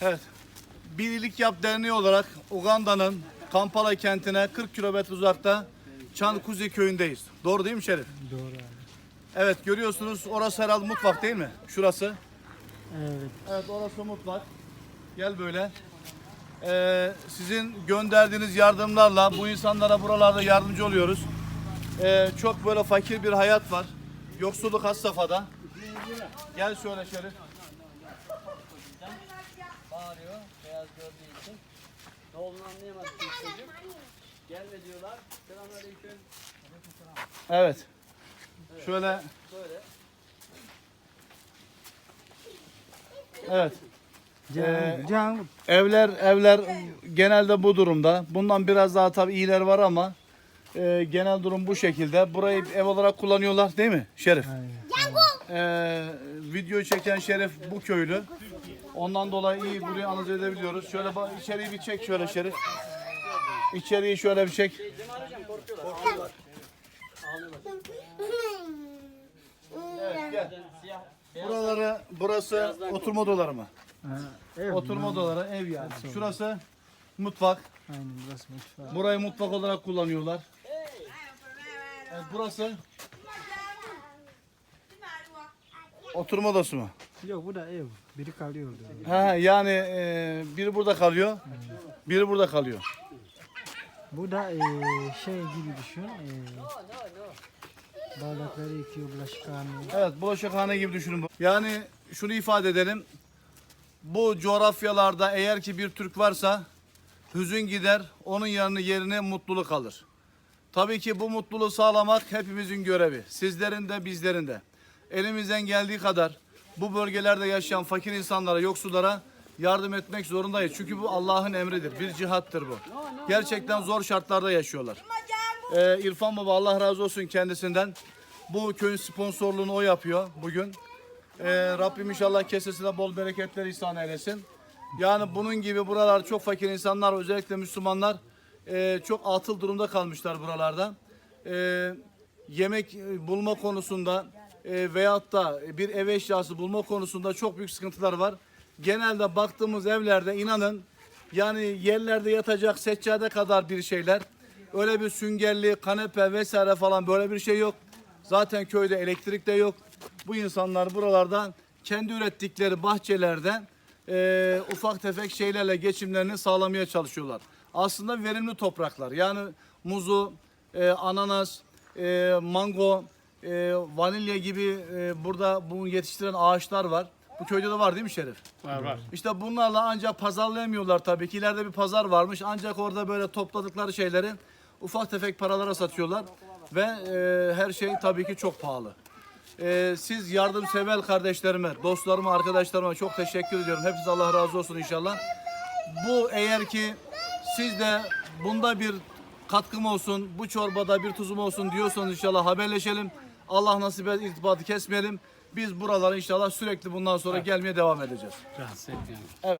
Evet. Bir iyilik yap derneği olarak Uganda'nın Kampala kentine 40 kilometre uzakta Çankuzi köyündeyiz. Doğru değil mi Şerif? Doğru abi. Evet görüyorsunuz orası herhalde mutfak değil mi? Şurası. Evet. Evet orası mutfak. Gel böyle. Ee, sizin gönderdiğiniz yardımlarla bu insanlara buralarda yardımcı oluyoruz. Ee, çok böyle fakir bir hayat var. Yoksulluk has safhada. Gel şöyle Şerif. Bağırıyor beyaz gördüğü için. Ne olduğunu anlayamadı çünkü çocuk. Gelme diyorlar. Selamünaleyküm. Evet. Şöyle. Böyle. Evet. Can, Ee, can Evler evler genelde bu durumda. Bundan biraz daha tabii iyiler var ama e, genel durum bu şekilde. Burayı ev olarak kullanıyorlar değil mi Şerif? Aynen. E, videoyu çeken Şerif bu köylü. Ondan dolayı iyi burayı analiz edebiliyoruz. Şöyle bak, içeriği bir çek şöyle Şerif. İçeriği şöyle bir çek. Cemal hocam korkuyorlar. Ağlıyorlar. Ağlıyorlar. Evet, gel. Siyah. Beyaz. Buraları burası oturma odaları mı? Ha, ev Oturma odaları ev yani. Şurası mutfak. Aynen burası mutfağı. Burayı mutfak olarak kullanıyorlar. Evet, burası oturma odası mı? Yok bu da ev. Biri kalıyordu. Ha, yani e, biri burada kalıyor, biri burada kalıyor. Bu da e, şey gibi düşün. E, bardakları yıkıyor, bulaşıkhane. Evet, bulaşıkhane gibi düşünün. Yani şunu ifade edelim. Bu coğrafyalarda eğer ki bir Türk varsa hüzün gider, onun yanı yerine mutluluk alır. Tabii ki bu mutluluğu sağlamak hepimizin görevi. Sizlerin de bizlerin de. Elimizden geldiği kadar bu bölgelerde yaşayan fakir insanlara, yoksullara yardım etmek zorundayız. Çünkü bu Allah'ın emridir. Bir cihattır bu. Gerçekten zor şartlarda yaşıyorlar. Ee, İrfan Baba Allah razı olsun kendisinden. Bu köyün sponsorluğunu o yapıyor bugün. Ee, Rabbim inşallah kesesine bol bereketler ihsan eylesin. Yani bunun gibi buralar çok fakir insanlar özellikle Müslümanlar e, çok atıl durumda kalmışlar buralarda. E, yemek bulma konusunda e, veyahut da bir ev eşyası bulma konusunda çok büyük sıkıntılar var. Genelde baktığımız evlerde inanın yani yerlerde yatacak seccade kadar bir şeyler. Öyle bir süngerli, kanepe vesaire falan böyle bir şey yok. Zaten köyde elektrik de yok. Bu insanlar buralardan kendi ürettikleri bahçelerden e, ufak tefek şeylerle geçimlerini sağlamaya çalışıyorlar. Aslında verimli topraklar. Yani muzu, e, ananas, e, mango, e, vanilya gibi e, burada bunu yetiştiren ağaçlar var. Bu köyde de var değil mi Şerif? Var var. İşte bunlarla ancak pazarlayamıyorlar tabii ki. İleride bir pazar varmış. Ancak orada böyle topladıkları şeyleri ufak tefek paralara satıyorlar. Ve e, her şey tabii ki çok pahalı. E, siz yardımsever kardeşlerime, dostlarıma, arkadaşlarıma çok teşekkür ediyorum. Hepinize Allah razı olsun inşallah. Bu eğer ki siz de bunda bir katkım olsun, bu çorbada bir tuzum olsun diyorsanız inşallah haberleşelim. Allah nasip eder irtibatı kesmeyelim. Biz buralara inşallah sürekli bundan sonra gelmeye devam edeceğiz. Rahatsız etmeyelim.